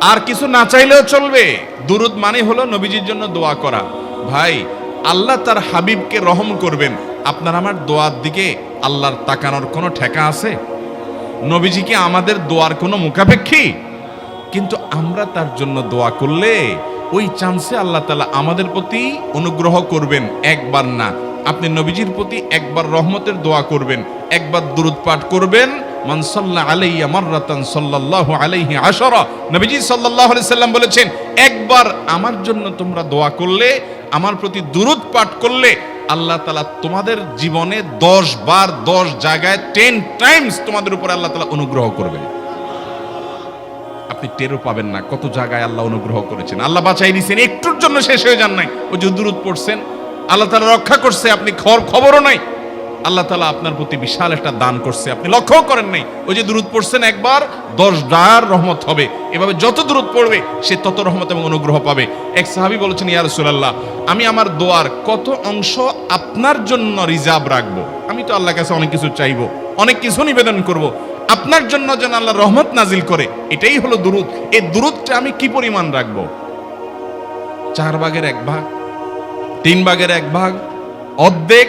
আর কিছু না চাইলেও চলবে। দুরুদ মানে হলো নবীজির জন্য দোয়া করা। ভাই, আল্লাহ তার হাবিবকে রহম করবেন। আপনার আমার দোয়ার দিকে আল্লাহর তাকানোর কোনো ঠেকা আছে? নবীজি কি আমাদের দোয়ার কোনো মুখাপেক্ষী? কিন্তু আমরা তার জন্য দোয়া করলে ওই চান্সে আল্লাহ তালা আমাদের প্রতি অনুগ্রহ করবেন একবার না। আপনি নবীজির প্রতি একবার রহমতের দোয়া করবেন, একবার দুরুদ পাঠ করবেন মান সাল্লা আলাইয়া মাররাতান সাল্লাল্লাহু আলাইহি আশারা। নবীজি সাল্লাল্লাহু আলাইহি সাল্লাম বলেছেন, একবার আমার জন্য তোমরা দোয়া করলে, আমার প্রতি দুরুদ পাঠ করলে, আল্লাহ তালা তোমাদের জীবনে দশ বার দশ জায়গায় টেন টাইমস তোমাদের উপরে আল্লাহ তালা অনুগ্রহ করবেন। আপনি টেরও পাবেন না কত জায়গায় আল্লাহ অনুগ্রহ করেছেন। আল্লাহ বাঁচাই দিয়েছেন একটুর জন্য শেষ হয়ে যান নাই। ওই যে দূরত পড়ছেন, আল্লাহ তালা রক্ষা করছে, আপনি খবর খবরও নাই। আল্লাহ তালা আপনার প্রতি বিশাল একটা দান করছে। আপনি লক্ষ্যও করেন নাই, ওই যে দূরত পড়ছেন একবার, দশ ডার রহমত হবে। এভাবে যত দূরত পড়বে, সে তত রহমত এবং অনুগ্রহ পাবে। এক সাহাবি বলেছেন, ইয়া রাসূলুল্লাহ, আমি আমার দোয়ার কত অংশ আপনার জন্য রিজার্ভ রাখব? আমি তো আল্লাহর কাছে অনেক কিছু চাইব, অনেক কিছু নিবেদন করব। আপনার জন্য যেন আল্লাহ রহমত নাজিল করে, এটাই হলো দুরুদ। এই দুরুদটা আমি কি পরিমাণ রাখব? চার ভাগের এক ভাগ, তিন ভাগের এক ভাগ, অর্ধেক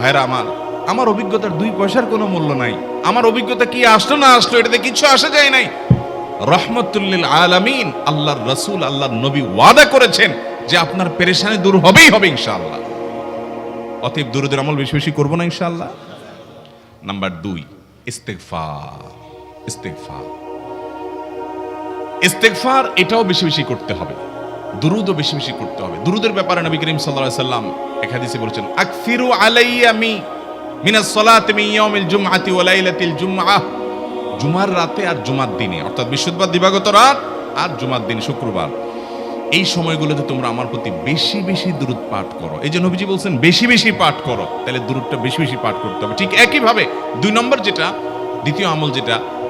ভাইরা আমার আমার অভিজ্ঞতার দুই পয়সার কোনো মূল্য নাই। আমার অভিজ্ঞতা কি আসলো না আসলো, এটাতে কিছু আসা যায় নাই। রহমতুল্লিল আলামিন আল্লাহর রসুল, আল্লাহর নবী ওয়াদা করেছেন যে আপনার পেরেশানি দূর হবেই হবে ইনশাআল্লাহ। অতএব দুরুদের আমল বেশি বেশি করব না ইনশাআল্লাহ। নাম্বার দুই, ইস্তেগফার ইস্তেগফার। ইস্তেগফার এটাও বেশি বেশি করতে হবে। দুরুদও বেশি বেশি করতে হবে। দুরুদের ব্যাপারে নবী করিম আলাইহি সাল্লাম এক হাদিসে বলেছেন, আকফিরু আলাইয়া মি মিনাস সালাতি মিন ইয়াউমিল জুমআতি ওয়া লাইলাতিল জুমআহ জুমার রাতে আর জুমার দিনে, অর্থাৎ বৃহস্পতিবার দিবাগত রাত আর জুমার দিন শুক্রবার। এই সময়গুলোতে তোমরা আমার প্রতি বেশি বেশি দূরত পাঠ করো। এই যে নবীজি বলছেন, বেশি বেশি পাঠ করো। তাহলে দূরতটা বেশি বেশি পাঠ করতে হবে। ঠিক একইভাবে দুই নম্বর যেটা, দ্বিতীয় আমল যেটা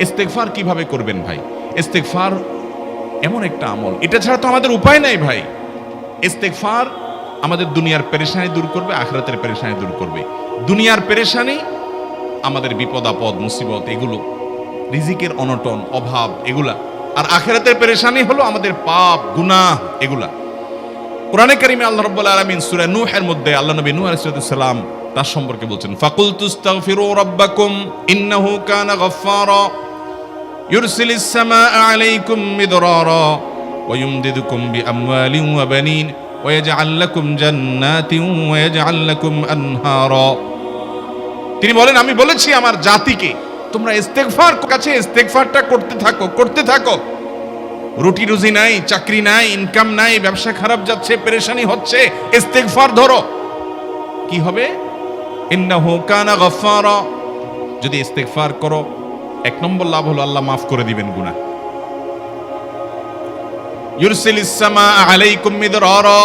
ইস্তেগফার কীভাবে করবেন ভাই? ইস্তেগফার এমন একটা আমল। এটা ছাড়া তো আমাদের উপায় নাই ভাই। ইস্তেগফার আমাদের দুনিয়ার পেরেশানি দূর করবে, আখরাতের পেরেশানি দূর করবে। দুনিয়ার পেরেশানি আমাদের বিপদ, আপদ, মুসিবত, এগুলো, রিজিকের অনটন, অভাব, এগুলা। আর আখেরাতের পেরেশানি হলো আমাদের পাপ, গুনাহ, এগুলা। কোরআনে কারিমে আল্লাহ রাব্বুল আলামিন সূরা নূহের মধ্যে আল্লাহ নবী নূহ আলাইহিস সালাম তার সম্পর্কে বলছেন ফাকুল তুস্তাগফিরু রাব্বাকুম ইন্নাহু কানা গাফফারা। ওয়া ইউমদিদুকুম বিআমওয়ালিন ওয়া বানিন ওয়া ইয়াজআল লাকুম জান্নাতিন ওয়া ইয়াজআল লাকুম আনহারা তিনি বলেন, আমি বলেছি আমার জাতিকে, তোমরা ইস্তেগফার কাছে ইস্তেগফারটা করতে থাকো করতে থাকো। রুটি রুজি নাই, চাকরি নাই ইনকাম নাই, ব্যবসা খারাপ যাচ্ছে, পেরেশানি হচ্ছে, ইস্তেগফার ধরো। কি হবে? ইন্নাহু কানা গফফারা। যদি ইস্তেগফার করো এক নম্বর লাভ হলো আল্লাহ মাফ করে দিবেন গুনাহ। ইউরসিলিস সামা আলাইকুম মিদরারা,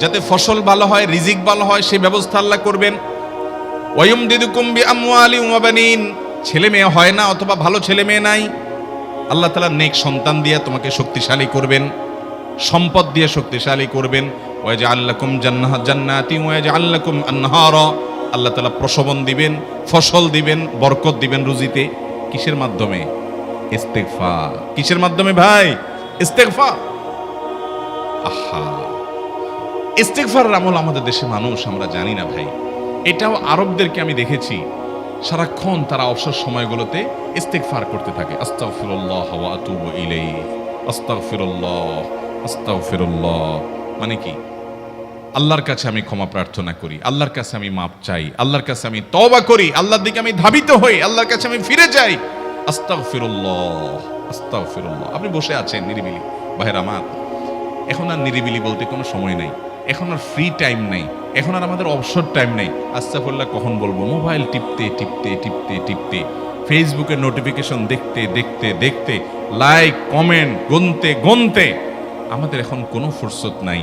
যাতে ফসল ভালো হয়, রিজিক ভালো হয় সেই ব্যবস্থা আল্লাহ করবেন। ওয়ায়ুমদিদুকুম বিআমওয়ালি ওয়া বানিন, ছেলে মেয়ে হয় না অথবা ভালো ছেলে মেয়ে নাই, আল্লাহ তালা নেক সন্তান দিয়ে তোমাকে শক্তিশালী করবেন, সম্পদ দিয়ে শক্তিশালী করবেন। ওয়াজ আল্লাকুম জান্নাহ, জান্নাতি ওয়াজ আল্লাকুম আনহার, আল্লাহ তালা প্রসবন দিবেন, ফসল দিবেন, বরকত দিবেন রুজিতে। কিসের মাধ্যমে? ইস্তেগফা কিসের মাধ্যমে ভাই? ইস্তেগফা আহা। ইস্তেগফার আমল আমাদের দেশে মানুষ, আমরা জানি না ভাই। এটাও আরবদেরকে আমি দেখেছি, সারাক্ষণ তারা অবসর সময়গুলোতে ইস্তেগফার করতে থাকে। আস্তাগফিরুল্লাহ ওয়া আতুবু ইলাইহি। আস্তাগফিরুল্লাহ আস্তাগফিরুল্লাহ। মানে কি? আল্লাহর কাছে আমি ক্ষমা প্রার্থনা করি, আল্লাহর কাছে আমি মাপ চাই, আল্লাহর কাছে আমি তওবা করি, আল্লাহর দিকে আমি ধাবিত হই, আল্লাহর কাছে আমি ফিরে যাই। আস্তাগফিরুল্লাহ আস্তাগফিরুল্লাহ। আপনি বসে আছেন নিরিবিলি। ভাইয়ের আমার, এখন আর নিরিবিলি বলতে কোনো সময় নেই। এখন আর ফ্রি টাইম নেই। এখন আর আমাদের অবসর টাইম নেই। আস্তাফুল্লাহ কখন বলব? মোবাইল টিপতে টিপতে টিপতে টিপতে। ফেসবুকের নোটিফিকেশন দেখতে দেখতে দেখতে। লাইক কমেন্ট গুনতে গুনতে। আমাদের এখন কোনো ফুরসত নাই।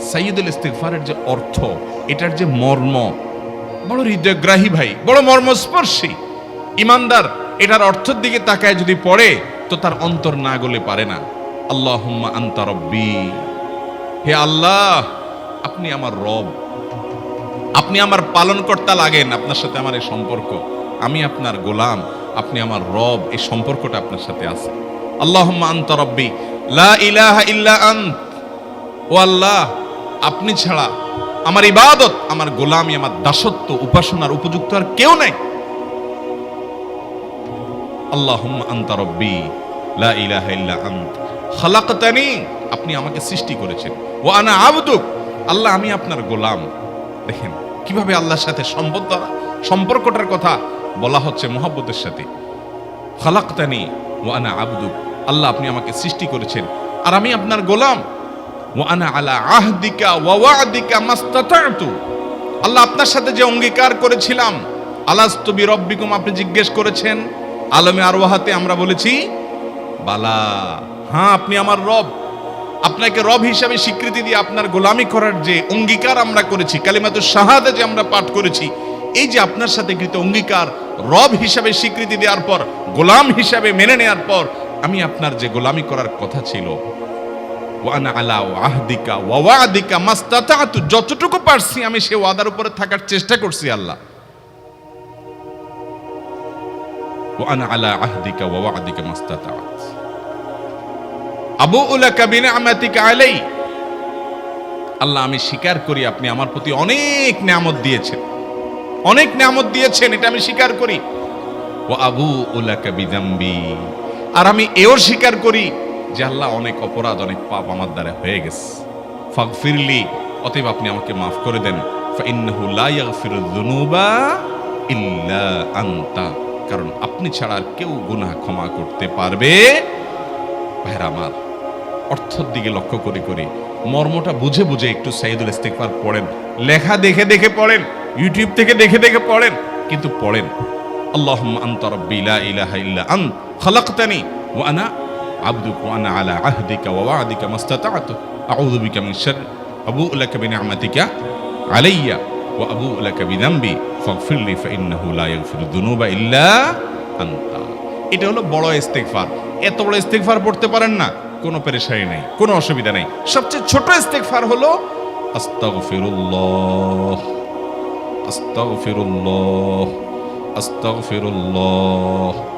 সাইয়দুল ইস্তেকফারের যে অর্থ, এটার যে মর্ম, বড় হৃদয়গ্রাহী ভাই, বড় মর্মস্পর্শী। ইমানদার, এটার অর্থের দিকে তাকায় যদি পড়ে, তো তার অন্তর না গলে পারে না। আল্লাহুম্মা আনতা রব্বি। হে আল্লাহ, আপনি আমার রব। আপনি আমার পালনকর্তা লাগেন আপনার সাথে আমার এই সম্পর্ক। আমি আপনার গোলাম, আপনি আমার রব, এই সম্পর্কটা আপনার সাথে আছে। আল্লাহুম্মা আনতা রব্বি। লা ইলাহা ইল্লা আন্ত। ও আল্লাহ আপনি ছাড়া আমার ইবাদত, আমার গোলামি, আমার দাসত্ব, উপাসনার উপযুক্ত আর কেউ নাই। আল্লাহুম্মা আনতা খালাকতানি, আপনি আমাকে সৃষ্টি করেছেন। ও আনা আবদুক, আল্লাহ আমি আপনার গোলাম। দেখেন, কীভাবে আল্লাহর সাথে সম্বদ্ধ সম্পর্কটার কথা বলা হচ্ছে মোহাব্বতের সাথে। খালাকতানি ও আনা আবদুক, আল্লাহ আপনি আমাকে সৃষ্টি করেছেন। আর আমি আপনার গোলাম। ও আনা আলা আহদিকা ওয়া ওয়াদিকা মাস্তাতাতু। আল্লাহ আপনার সাথে যে অঙ্গীকার করেছিলাম আলাস্তবি রব্বিকুম আপনি জিজ্ঞেস করেছেন, আলমে আরওয়াহাতে আমরা বলেছি, বালা হ্যাঁ আপনি আমার রব। আপনাকে রব হিসাবে স্বীকৃতি দিয়ে আপনার গোলামি করার যে অঙ্গীকার আমরা করেছি কালিমাতুর শাহাদা যে আমরা পাঠ করেছি, এই যে আপনার সাথে কৃত অঙ্গীকার, রব হিসাবে স্বীকৃতি দেওয়ার পর, গোলাম হিসাবে মেনে নেওয়ার পর, আমি আপনার যে গোলামি করার কথা ছিল যতটুকু পারছি আমি সে ওয়াদার উপরে থাকার চেষ্টা করছি আল্লাহ। আল্লাহ, আমি স্বীকার করি আপনি আমার প্রতি অনেক নিয়ামত দিয়েছেন। অনেক নিয়ামত দিয়েছেন, এটা আমি স্বীকার করি। ও আবু বিদাম্বি আর আমি এও স্বীকার করি যে আল্লাহ অনেক অপরাধ, অনেক পাপ আমার দ্বারা হয়ে গেছে। ফাগফিরলি, অতএব আপনি আমাকে মাফ করে দেন। আনতা। কারণ আপনি ছাড়া আর কেউ গুনাহ ক্ষমা করতে পারবে। আমার, অর্থর দিকে লক্ষ্য করে করে মর্মটা বুঝে বুঝে একটু সাইদুল ইস্তেকবার পড়েন। লেখা দেখে দেখে পড়েন। ইউটিউব থেকে দেখে দেখে পড়েন। কিন্তু পড়েন। আল্লাহুম্মা আনতা রাব্বি ইলাহা ইল্লা আন্ত খালাকতানি, ওয়া আনা আবদুকা ওয়া আলা আহদিকা ওয়া ওয়াদিকা মাস্তাতাতু আউযু বিকা মিন শাররি আবুউ লাকা বিনি'মাতিকা আলাইয়া ওয়া আবুউ লাকা বিযামবি ফাগফিরলি ফাইন্নাহু লা ইয়াগফিরু যুনুবা ইল্লা আনতা এটা হলো বড় ইস্তেগফার। এত বড় ইস্তেগফার পড়তে পারেন না। কোনো পেরেশানি নেই, কোনো অসুবিধা নেই। সবচেয়ে ছোট ইস্তেগফার হলো আস্তাগফিরুল্লাহ। আস্তাগফিরুল্লাহ। আস্তাগফিরুল্লাহ।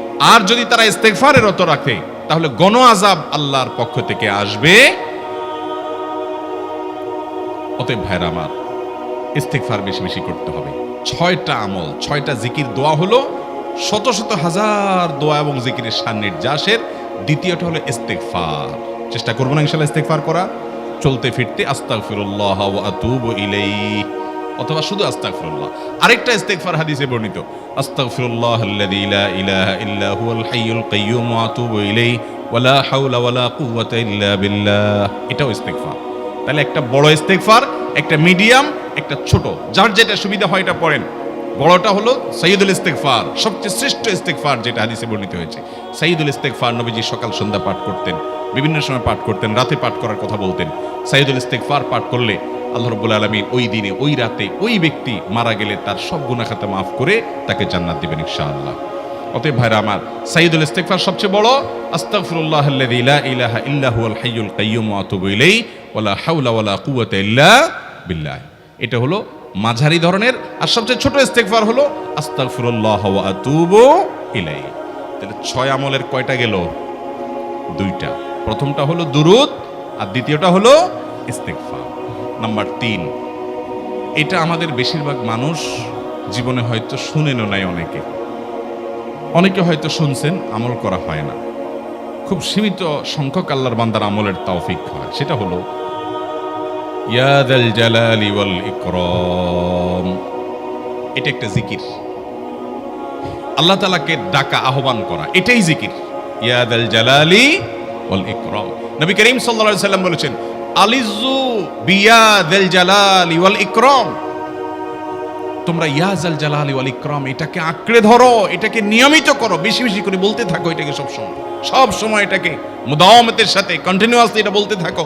আর যদি তারা ইস্তেগফারে রত রাখে, তাহলে গণ আজাব আল্লাহর পক্ষ থেকে আসবে। অতএব ভাইরা আমার, ইস্তেগফার বেশি বেশি করতে হবে। ছয়টা আমল, ছয়টা জিকির দোয়া হলো, শত শত হাজার দোয়া এবং জিকিরের সান্নির্যাসের দ্বিতীয়টা হলো ইস্তেগফার। চেষ্টা করব না ইনশাল্লাহ ইস্তেগফার করা। চলতে ফিরতে আস্তাগফিরুল্লাহ ওয়া আতুবু ইলাইহি। অথবা শুধু আস্তাগফিরুল্লাহ। আরেকটা ইস্তেগফার হাদিসে বর্ণিত, আস্তাগফিরুল্লাহ আল্লাযী লা ইলাহা ইল্লা হুয়াল কাইয়্যুম ওয়া আতুবু ইলাইহি ওয়ালা হাওলা ওয়ালা কুওয়াতা ইল্লা বিল্লাহ। এটাও ইস্তেগফার। তাহলে একটা বড় ইস্তেগফার, একটা মিডিয়াম, একটা ছোট। যার যেটা সুবিধা হয় এটা পড়েন। বড়টা হলো সৈয়দুল ইস্তেগফার, সবচেয়ে শ্রেষ্ঠ ইস্তেগফার যেটা হাদিসে বর্ণিত হয়েছে। সৈয়দুল ইস্তেগফার নবীজি সকাল সন্ধ্যা পাঠ করতেন, বিভিন্ন সময় পাঠ করতেন, রাতে পাঠ করার কথা বলতেন। সাইদুল ইস্তেগফার পাঠ করলে আল্লাহ রব্বুল আলমিন ওই দিনে, ওই রাতে ওই ব্যক্তি মারা গেলে তার সব গুনাহ খাতা মাফ করে তাকে জান্নাত দিবেন ইনশাআল্লাহ। অতএব ভাইরা আমার সাইদুল ইস্তেগফার সবচেয়ে বড়, আস্তাগফিরুল্লাহ আল্লাযী লা ইলাহা ইল্লা হুয়াল হাইয়ুল কাইয়্যুম ওয়া আতুবু ইলাইহি ওয়ালা হাওলা ওয়ালা কুওয়াতা ইল্লা বিল্লাহ। এটা হলো মাঝারি ধরনের, আর সবচেয়ে ছোট ইস্তেগফার হলো আস্তাগফিরুল্লাহ ওয়া আতুবু ইলাইহি। তাহলে ছয় আমলের কয়টা গেল? দুইটা। প্রথমটা হলো দুরুদ, আর দ্বিতীয়টা হলো ইস্তেগফার। নাম্বার তিন, এটা আমাদের বেশিরভাগ মানুষ জীবনে হয়তো শুনেনও নাই অনেকে। অনেকে হয়তো শুনছেন, আমল করা হয় না। খুব সীমিত সংখ্যক আল্লাহর বান্দার আমলের তৌফিক হয়। সেটা হলো এটা একটা জিকির। আল্লাহ তালাকে ডাকা, আহ্বান করা, এটাই জিকির। ইয়াদাল জালালি নবী করিম সাল্লাম বলেছেন আলিজু জালালি ওয়াল তোমরা ইয়াজাল জালালি ওয়াল ইকরাম, এটাকে আঁকড়ে ধরো, এটাকে নিয়মিত করো, বেশি বেশি করে বলতে থাকো এটাকে সব সময় সব সময় এটাকে মুদাওয়ামতের সাথে কন্টিনিউয়াসলি এটা বলতে থাকো।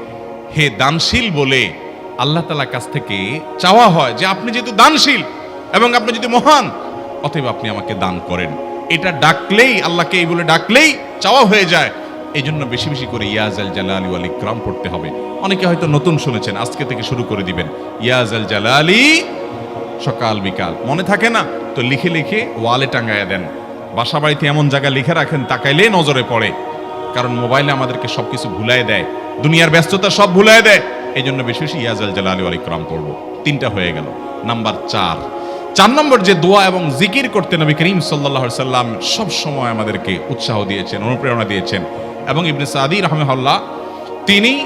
হে দানশীল বলে আল্লাহ তালার কাছ থেকে চাওয়া হয় যে আপনি যেহেতু দানশীল এবং আপনি যদি মহান, অতএব আপনি আমাকে দান করেন। এটা ডাকলেই, আল্লাহকে এই বলে ডাকলেই চাওয়া হয়ে যায়। এই জন্য বেশি বেশি করে ইয়াজ আল জালালি ওয়াল ইকরাম পড়তে হবে। অনেকে হয়তো নতুন শুনেছেন, আজকে থেকে শুরু করে দিবেন। ইয়াজ আল জালা জালালি, সকাল বিকাল। মনে থাকে না? তো লিখে লিখে ওয়ালে টাঙ্গায় দেন। বাসা বাড়িতে এমন জায়গায় লিখে রাখেন তাকাইলে নজরে পড়ে। কারণ মোবাইলে আমাদেরকে সবকিছু ভুলাই দেয়। দুনিয়ার ব্যস্ততা সব ভুলাই দেয়। এই জন্য বেশি বেশি ইয়াজাল জালালি আলী ক্রাম পড়ব। তিনটা হয়ে গেল। নাম্বার চার। চার নম্বর যে দোয়া এবং জিকির করতে নবী করিম সাল্লাহ সাল্লাম সব সময় আমাদেরকে উৎসাহ দিয়েছেন, অনুপ্রেরণা দিয়েছেন। এবং ইবনে সাদি রহমহল্লা তিনি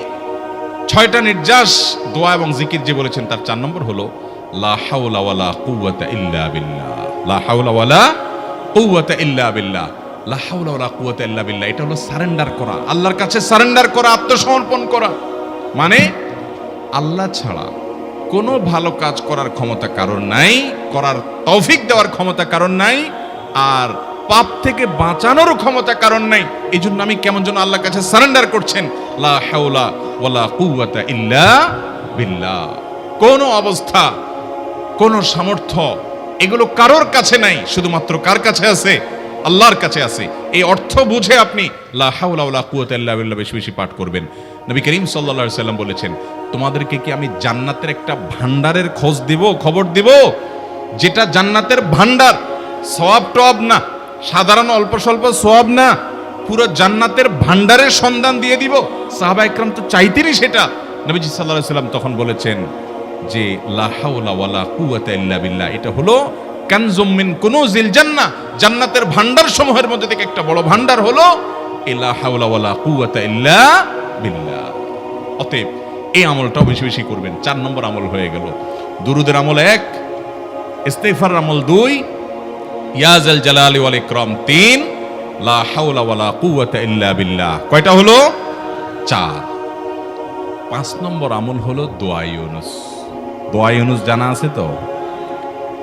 ছয়টা নির্যাস দোয়া এবং জিকির যে বলেছেন তার চার নম্বর হলো, লা হাওলা ইল্লা বিল্লাহ। লা ইল্লা বিল্লাহ। লা হাওলা ওয়ালা কুওয়াতা ইল্লা বিল্লাহ। এটা হলো সারেন্ডার করা, আল্লাহর কাছে সারেন্ডার করা, আত্মসমর্পণ করা। মানে আল্লাহ ছাড়া কোনো ভালো কাজ করার ক্ষমতা কারণ নাই, করার তৌফিক দেওয়ার ক্ষমতা কারণ নাই, আর পাপ থেকে বাঁচানোর ক্ষমতা কারণ নাই। এই জন্য আমি কেমন যেন আল্লাহর কাছে সারেন্ডার করছেন, লা হাওলা ওয়ালা কুওয়াতা ইল্লা বিল্লাহ। কোন অবস্থা, কোন সামর্থ্য এগুলো কারোর কাছে নাই, শুধুমাত্র কার কাছে আছে? আল্লাহর কাছে আছে। এই অর্থ বুঝে আপনি বেশি বেশি পাঠ করবেন। নবী করিম আলাইহি সাল্লাম বলেছেন, তোমাদেরকে কি আমি জান্নাতের একটা ভান্ডারের খোঁজ দিব, খবর দিব? যেটা জান্নাতের ভান্ডার সওয়াব টব না। সাধারণ অল্প স্বল্প সোয়াব না। পুরো জান্নাতের ভান্ডারের সন্ধান দিয়ে দিব। সাহাবা একরাম তো চাইতেনি সেটা। নবীজি সাল্লাহ সাল্লাম তখন বলেছেন যে লাহাউলা ওয়ালা কুয়াতা ইল্লা বিল্লাহ। এটা হলো কানজুম মিন কুনুজিল জান্নাহ জান্নাতের ভান্ডার সমূহের মধ্যে থেকে একটা বড় ভান্ডার হলো এই লাহাউলা ওয়ালা কুয়াতা ইল্লা বিল্লাহ। অতএব এই আমলটাও বেশি বেশি করবেন। চার নম্বর আমল হয়ে গেল। দুরুদের আমল এক ইস্তেফার আমল দুই ইয়াজাল জালালি ওয়াল ইকরাম তিন, লা হাওলা ওয়ালা কুওয়াতা ইল্লা বিল্লাহ। কয়টা হলো? চার। পাঁচ নম্বর আমল হলো দোয়া ইউনুস। দোয়া ইউনুস জানা আছে তো?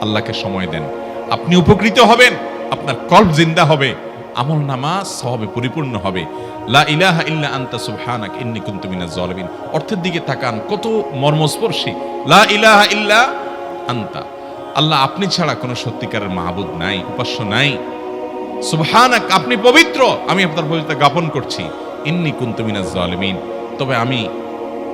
আল্লাহকে সময় দেন। আপনি উপকৃত হবেন, আপনার কল্প জিন্দা হবে, আমল নামা সবে পরিপূর্ণ হবে। লা ইলাহা ইল্লা আনতা সুবহানাক, ইন্নী কুনতু মিনাজ অর্থের দিকে তাকান, কত মর্মস্পর্শী। লা ইলাহা ইল্লা আন্তা। আল্লাহ আপনি ছাড়া কোনো সত্যিকারের মাহবুদ নাই, উপাস্য নাই। সুবহানাক, আপনি পবিত্র। আমি আপনার পবিত্রতা জ্ঞাপন করছি। ইন্নি কুনতু মিনাজ জালিমিন। তবে আমি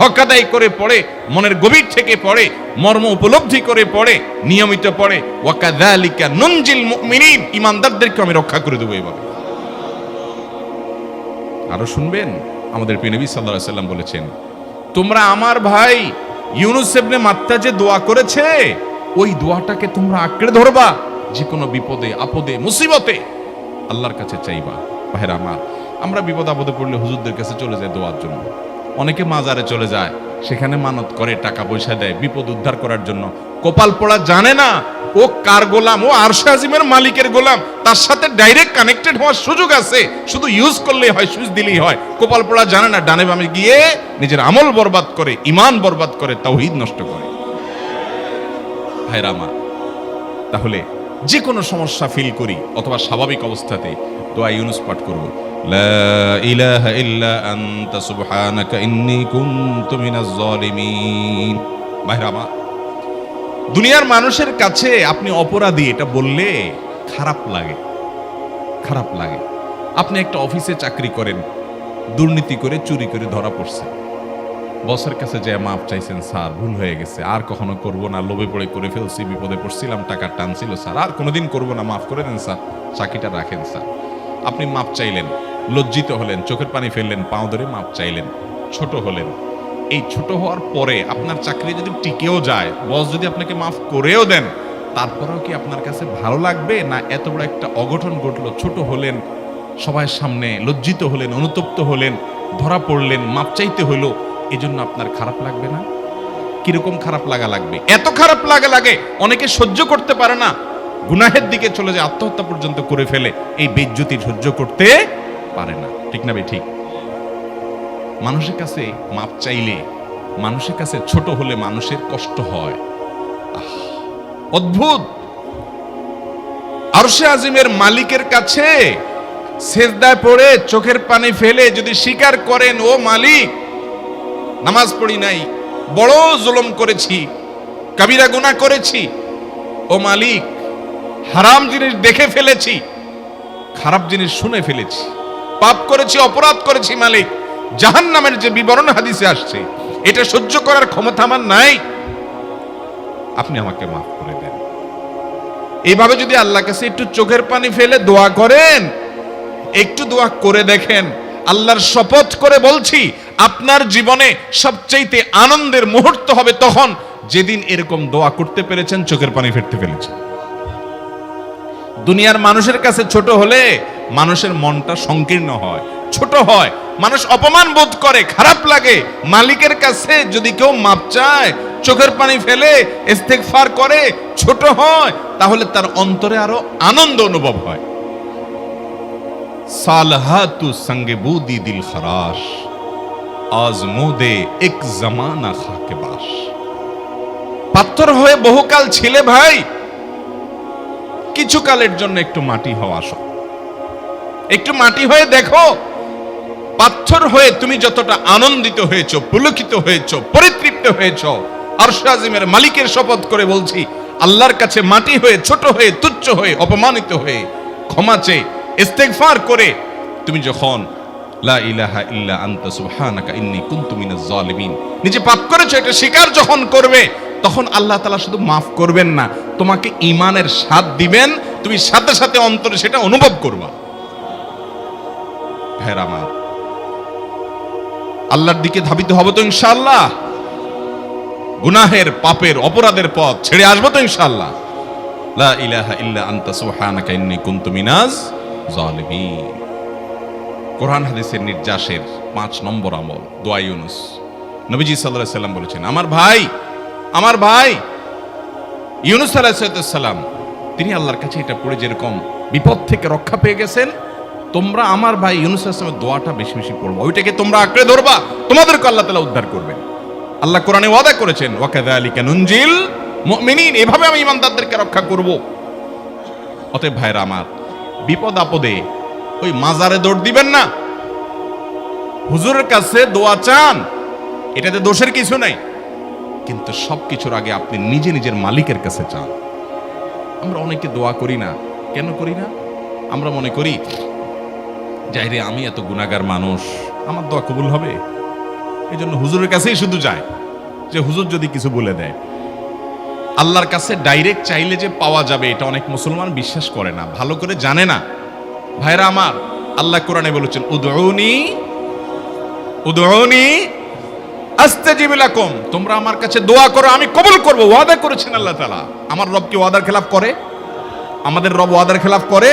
হকাদাই করে পড়ে, মনের গভীর থেকে পড়ে, মর্ম উপলব্ধি করে পড়ে, নিয়মিত পড়ে। ওয়াকাদালিকা নুনজিল মুমিনিন, ইমানদারদেরকে আমি রক্ষা করে দেবো এভাবে। আরও শুনবেন? আমাদের প্রিয় নবী সাল্লাল্লাহু আলাইহি সাল্লাম বলেছেন, তোমরা আমার ভাই ইউনুস ইবনে মাত্তা যে দোয়া করেছে, ওই দোয়াটাকে তোমরা আঁকড়ে ধরবা যে কোনো বিপদে, আপদে, মুসিবতে। আল্লাহর কাছে চাইবা, ভাইরা আমার, আমরা বিপদ আপদে পড়লে হুজুরদের কাছে চলে যায় দোয়ার জন্য। অনেকে মাজারে চলে যায়, সেখানে মানত করে, টাকা পয়সা দেয়, বিপদ উদ্ধার করার জন্য। কপাল পড়া জানে না, ও কার গোলাম, ও আরশে আজিমের মালিকের গোলাম, তার সাথে ডাইরেক্ট কানেক্টেড হওয়ার সুযোগ আছে। শুধু ইউজ করলেই হয়, সুইচ দিলেই হয়। কপাল পড়া জানে না, ডানে বামে গিয়ে নিজের আমল বরবাদ করে ইমান বরবাদ করে তাওহীদ নষ্ট করে। ভাইরা আমার, তাহলে যে কোনো সমস্যা ফিল করি, অথবা স্বাভাবিক অবস্থাতে দোয়া ইউনুস পাঠ করব। ইলাহা ইল্লা আনতা সুবহানাকা ইন্নী কুনতু মিনাজ জালিমিন ভাইরা আমার, দুনিয়ার মানুষের কাছে আপনি অপরাধী, এটা বললে খারাপ লাগে খারাপ লাগে। আপনি একটা অফিসে চাকরি করেন, দুর্নীতি করে, চুরি করে ধরা পড়ছেন বসের কাছে যে মাপ চাইছেন, স্যার, ভুল হয়ে গেছে, আর কখনো করব না, লোভে পড়ে করে ফেলছি, বিপদে পড়ছিলাম টাকার টান ছিল স্যার, আর কোনোদিন করব না, মাফ করে দেন, স্যার চাকরিটা রাখেন, স্যার। আপনি মাপ চাইলেন লজ্জিত হলেন, চোখের পানি ফেললেন পাও ধরে মাপ চাইলেন। ছোট হলেন। এই ছোট হওয়ার পরে আপনার চাকরি যদি টিকেও যায়, বস যদি আপনাকে মাফ করেও দেন, তারপরেও কি আপনার কাছে ভালো লাগবে? না, এত বড় একটা অঘটন ঘটলো, ছোট হলেন সবার সামনে লজ্জিত হলেন, অনুতপ্ত হলেন, ধরা পড়লেন, মাপ চাইতে হলো, এজন্য আপনার খারাপ লাগবে না? কীরকম খারাপ লাগা লাগবে? এত খারাপ লাগা লাগে, অনেকে সহ্য করতে পারে না। গুনাহের দিকে চলে যায়, আত্মহত্যা পর্যন্ত করে ফেলে। এই বেজ্জতি সহ্য করতে পারে না। ঠিক না ঠিক। মানুষের কাছে মাপ চাইলে, মানুষের কাছে ছোট হলে মানুষের কষ্ট হয়। অদ্ভুত! আরশে আজিমের মালিকের কাছে সেজদায় পড়ে চোখের পানি ফেলে যদি স্বীকার করেন, ও মালিক, নামাজ পড়ি নাই, বড় জুলম করেছি, কাবিরা গুনাহ করেছি, ও মালিক, হারাম জিনিস দেখে ফেলেছি, খারাপ জিনিস শুনে ফেলেছি। পাপ করেছি, অপরাধ করেছি মালিক। জাহান নামের যে বিবরণ হাদিসে আসছে, এটা সহ্য করার ক্ষমতা আমার নাই। আপনি আমাকে মাফ করে দেন। এইভাবে যদি আল্লাহ কাছে একটু চোখের পানি ফেলে দোয়া করেন, একটু দোয়া করে দেখেন, আল্লাহর শপথ করে বলছি, আপনার জীবনে সবচাইতে আনন্দের মুহূর্ত হবে তখন যেদিন এরকম দোয়া করতে পেরেছেন, চোখের পানি ফেলতে পেরেছেন। দুনিয়ার মানুষের কাছে ছোট হলে মানুষের মনটা সংকীর্ণ হয়। ছোট হয়। মানুষ অপমান বোধ করে, খারাপ লাগে। মালিকের কাছে যদি কেউ মাপ চায়, চোখের পানি ফেলে, ইস্তেগফার করে, ছোট হয়, তাহলে তার অন্তরে আরও আনন্দ অনুভব হয়। সালহাতু সঙ্গে বুদি দিল খরাশ আজমুদে এক জামানা খাকে বাস। পাথর হয়ে বহুকাল ছিলে ভাই কিছু কালের জন্য একটু মাটি হওয়া আসো একটু মাটি হয়ে দেখো, পাথর হয়ে তুমি যতটা আনন্দিত হয়েছো, পুলকিত হয়েছো, পরিতৃপ্ত হয়েছো আরশাজিমের মালিকের শপথ করে বলছি, আল্লাহর কাছে মাটি হয়ে, ছোট হয়ে, তুচ্ছ হয়ে, অপমানিত হয়ে, ক্ষমা চেয়ে, ইস্তেগফার করে তুমি যখন, লা ইলাহা ইল্লা আনতা সুবহানাকা ইন্নী কুনতু মিনাজ জালিমিন নিজে পাপ করেছ, এটা স্বীকার যখন করবে তখন আল্লাহ তাআলা শুধু মাফ করবেন না, তোমাকে ঈমানের স্বাদ দিবেন, তুমি সাথে সাথে অন্তরে সেটা অনুভব করবা। ভাইরা আমার আল্লাহর দিকে ধাবিত হব তো ইনশাআল্লাহ। গুনাহের, পাপের, অপরাধের পথ ছেড়ে আসব তো ইনশাআল্লাহ। লা ইলাহা ইল্লা আনতা, সুবহানাকা ইন্নী কুনতু মিনাজ জালিমিন কোরআন হাদিসের নির্যাসের পাঁচ নম্বর আমল, দোয়া ইউনুস। নবীজি সাল্লাহ সাল্লাম বলেছেন, আমার ভাই আমার ভাই ইউনুস আলাহিসাল্লাম তিনি আল্লাহর কাছে এটা পড়ে যেরকম বিপদ থেকে রক্ষা পেয়ে গেছেন, তোমরা আমার ভাই ইউনুস আসলামের দোয়াটা বেশি বেশি পড়ব। ওইটাকে তোমরা আঁকড়ে ধরবা, তোমাদেরকে আল্লাহ তালা উদ্ধার করবেন। আল্লাহ কোরআনে ওয়াদা করেছেন ওয়াকাদা আলী নুনজিল মুমিনিন এভাবে আমি ইমানদারদেরকে রক্ষা করব। অতএব ভাইরা আমার, বিপদ আপদে ওই মাজারে দৌড় দিবেন না। হুজুরের কাছে দোয়া চান, এটাতে দোষের কিছু নাই। কিন্তু সব কিছুর আগে আপনি নিজে নিজের মালিকের কাছে চান। আমরা অনেকে দোয়া করি না। কেন করি না? আমরা মনে করি, যাই রে, আমি এত গুণাগার মানুষ। আমার দোয়া কবুল হবে? এই জন্য হুজুরের কাছেই শুধু যায়। যে হুজুর যদি কিছু বলে দেয়। আল্লাহর কাছে ডাইরেক্ট চাইলে যে পাওয়া যাবে, এটা অনেক মুসলমান বিশ্বাস করে না, ভালো করে জানে না। ভাইরা আমার, আল্লাহ কোরআনে বলেছেন উদৌনি উদৌনি আস্তে জিবিলাকম তোমরা আমার কাছে দোয়া করো, আমি কবুল করব, ওয়াদা করেছেন আল্লাহ তালা আমার রব কি ওয়াদার খেলাফ করে? আমাদের রব ওয়াদার খেলাফ করে